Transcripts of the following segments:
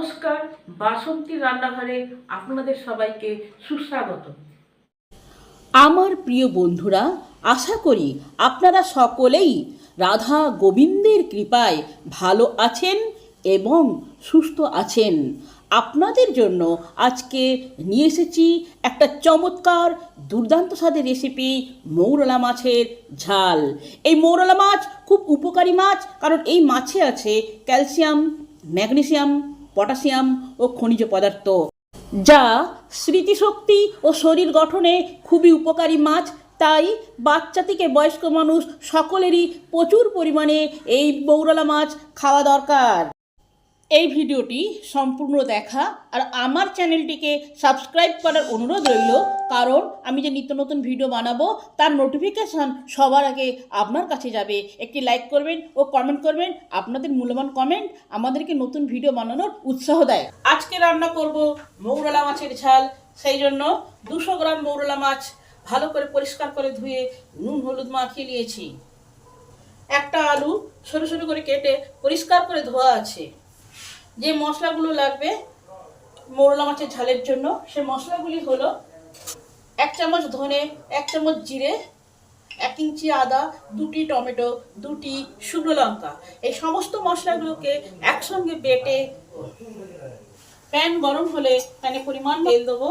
নমস্কার, বাসন্তী রান্নাঘরে আপনাদের সবাইকে সুস্বাগত। আমার প্রিয় বন্ধুরা, আশা করি আপনারা সকলেই রাধা গোবিন্দের কৃপায় ভালো আছেন এবং সুস্থ আছেন। আপনাদের জন্য আজকে নিয়ে এসেছি একটা চমৎকার দুর্দান্ত স্বাদের রেসিপি মৌরলা মাছের ঝাল। এই মৌরলা মাছ খুব উপকারী মাছ, কারণ এই মাছে আছে ক্যালসিয়াম, ম্যাগনেসিয়াম পটাশিয়াম ও খনিজ পদার্থ। যা স্মৃতিশক্তি ও শরীর গঠনে খুবই উপকারী মাছ, তাই বাচ্চা থেকে বয়স্ক মানুষ সকলেরই প্রচুর পরিমাণে এই বৌরলা মাছ খাওয়া দরকার। এই ভিডিওটি সম্পূর্ণ দেখা আর আমার চ্যানেলটিকে সাবস্ক্রাইব করার অনুরোধ রইল। কারণ আমি যে নিত্য নতুন ভিডিও বানাবো, তার নোটিফিকেশান সবার আগে আপনার কাছে যাবে। একটি লাইক করবেন ও কমেন্ট করবেন, আপনাদের মূল্যবান কমেন্ট আমাদেরকে নতুন ভিডিও বানানোর উৎসাহ দেয়। আজকে রান্না করব মৌরলা মাছের ঝাল। সেই জন্য দুশো গ্রাম মৌরলা মাছ ভালো করে পরিষ্কার করে ধুয়ে নুন হলুদ মাখিয়ে নিয়েছি। একটা আলু সরু সরু করে কেটে পরিষ্কার করে ধোয়া আছে। যে মশলাগুলো লাগবে মোরলা মাছের ঝালের জন্য সে মশলাগুলি হলো এক চামচ ধনে, এক চামচ জিরে, এক ইঞ্চি আদা, দুটি টমেটো, দুটি শুকনো লঙ্কা। এই সমস্ত মশলাগুলোকে একসঙ্গে বেটে প্যান গরম হলে প্যানে পরিমাণ তেল দেবো।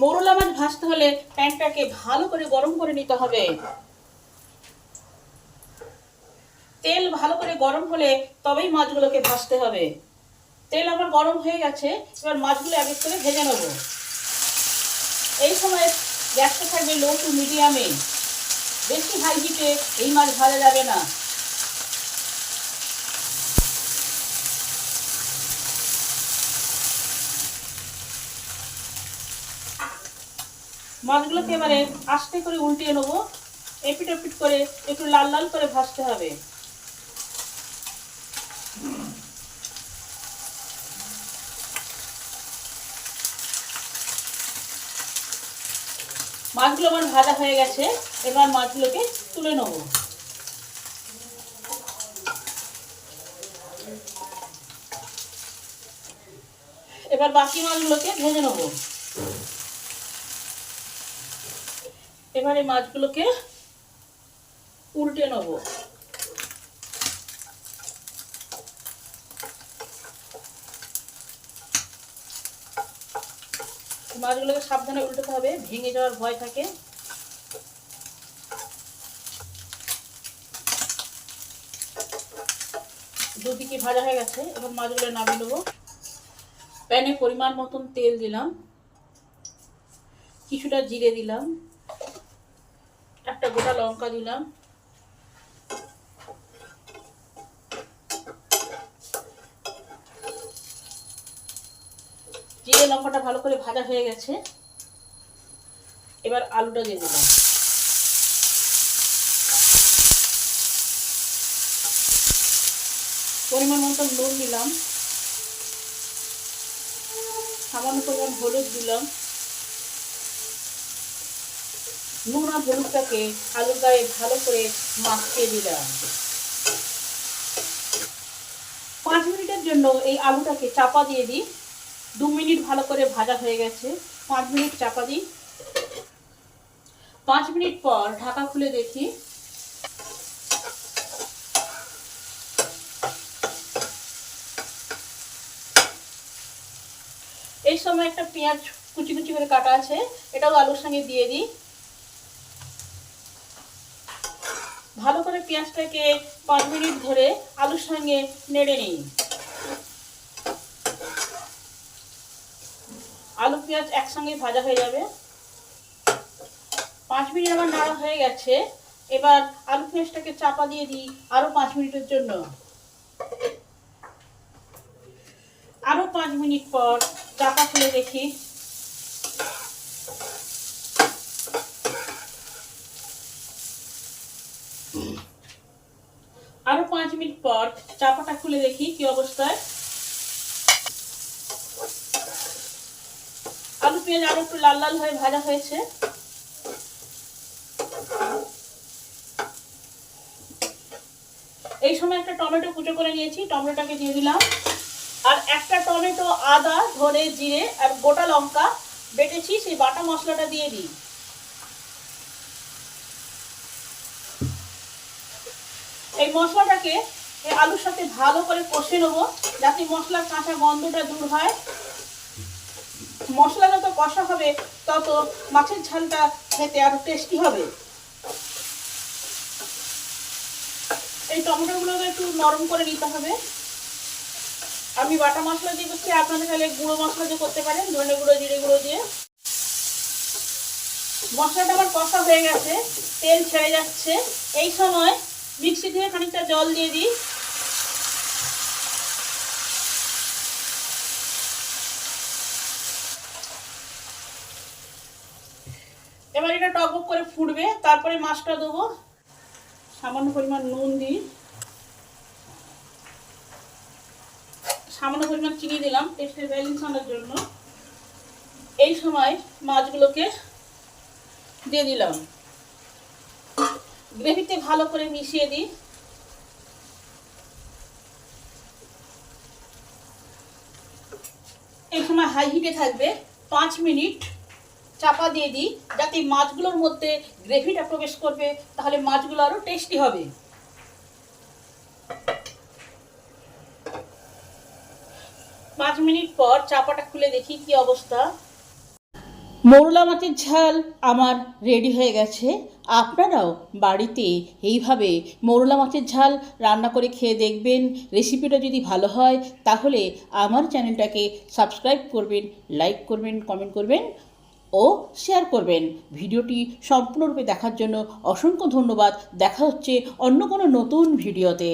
মোরলা মাছ ভাজতে হলে প্যানটাকে ভালো করে গরম করে নিতে হবে। তেল ভালো করে গরম হলে তবেই মাছগুলোকে ভাজতে হবে। তেল আমার গরম হয়ে গেছে, এবার মাছগুলো এক করে ভেজে নেব। এই সময় গ্যাসটা থাকবে লো টু মিডিয়ামে বেশি হাই হিটে এই মাছ ভাজা যাবে না। মাছগুলোকে এবারে আস্তে করে উল্টিয়ে নেব। এপিট এপিট করে একটু লাল লাল করে ভাজতে হবে। মাছগুলো আমার ভাজা হয়ে গেছে, এবার মাছগুলোকে তুলে নেব। এবার বাকি মাছগুলোকে ভেজে নেব। এবার এই মাছগুলোকে উল্টে নেব। মাছগুলোকে সাবধানে উল্টাতে হবে, ভেঙে যাওয়ার ভয় থাকে। দুদিকে ভাজা হয়ে গেছে এখন মাছগুলো নামিয়ে নেব। প্যানে পরিমাণ মতন তেল দিলাম, কিছুটা জিরে দিলাম, একটা গোটা লঙ্কা দিলাম। জিরে লঙ্কাটা ভালো করে ভাজা হয়ে গেছে। এবার আলুটা দিয়ে দিলাম। পরিমাণ মতো নুন দিলাম। সামান্য পরিমাণ হলুদ দিলাম। নুন আর হলুদটাকে আলুর গায়ে ভালো করে মাখিয়ে দিলাম। পাঁচ মিনিটের জন্য এই আলুটাকে চাপা দিয়ে দিই। দু মিনিট ভালো করে ভাজা হয়ে গেছে। পাঁচ মিনিট চাপা দিই। পাঁচ মিনিট পর ঢাকা খুলে দেখি। এই সময় একটা পেঁয়াজ কুচি কুচি করে কাটা আছে, এটাও আলুর সঙ্গে দিয়ে দিই। ভালো করে পেঁয়াজটাকে পাঁচ মিনিট ধরে আলুর সঙ্গে নেড়ে নিই। আলু পেঁয়াজ একসঙ্গে ভাজা হয়ে যাবে। পাঁচ মিনিট আমার নাড়া হয়ে গেছে। এবার আলু পেঁয়াজটাকে চাপা দিয়ে দিই আরও পাঁচ মিনিটের জন্য। আরও পাঁচ মিনিট পর চাপা খুলে দেখি। আরও পাঁচ মিনিট পর চাপাটা খুলে দেখি কি অবস্থায়। পেঁয়াজ আরও একটু লাল লাল হয়ে ভাজা হয়েছে। এই সময় একটা টমেটো কুচো করে নিয়েছি, টমেটোটাকে দিয়ে দিলাম। আর একটা টমেটো আদা, ধনে, জিরে আর গোটা লঙ্কা বেটেছি, সেই বাটা মশলাটা দিয়ে দিই। এই মশলাটাকে আলুর সাথে ভালো করে কষে নেব, যাতে মশলার কাঁচা গন্ধটা দূর হয়। মশলা যত কষা হবে, তত মাছের ঝালটা খেতে আরও টেস্টি হবে। এই টমেটোগুলোকে একটু নরম করে নিতে হবে। আমি বাটা মশলা দিয়ে করছি, আপনারা তাহলে গুঁড়ো মশলা দিয়ে করতে পারেন, ধনে গুঁড়ো, জিরে গুঁড়ো দিয়ে। মশলাটা আমার কষা হয়ে গেছে, তেল ছেড়ে যাচ্ছে। এই সময় মিক্সি থেকে খানিকটা জল দিয়ে দিই। এবার এটা টকবক করে ফুটবে, তারপরে মাছটা দেবো। সামান্য পরিমাণ নুন দিই সামান্য পরিমাণ চিনি দিলাম টেস্টের ব্যালেন্স আনার জন্য। এই সময় মাছগুলোকে দিয়ে দিলাম। গ্রেভিতে ভালো করে মিশিয়ে দিই। এই সময় হাই হিটে থাকবে পাঁচ মিনিট। চাপা দিয়ে দিই, যাতে মাছগুলোর মধ্যে গ্রেভিটা প্রবেশ করবে, তাহলে মাছগুলো আরও টেস্টি হবে। পাঁচ মিনিট পর চাপাটা খুলে দেখি কি অবস্থা। মোরলা মাছের ঝাল আমার রেডি হয়ে গেছে। আপনারাও বাড়িতে এইভাবে মোরলা মাছের ঝাল রান্না করে খেয়ে দেখবেন। রেসিপিটা যদি ভালো হয়, তাহলে আমার চ্যানেলটাকে সাবস্ক্রাইব করবেন লাইক করবেন কমেন্ট করবেন। ও শেয়ার করবেন। ভিডিওটি সম্পূর্ণরূপে দেখার জন্য অসংখ্য ধন্যবাদ। দেখা হচ্ছে অন্য কোনো নতুন ভিডিওতে।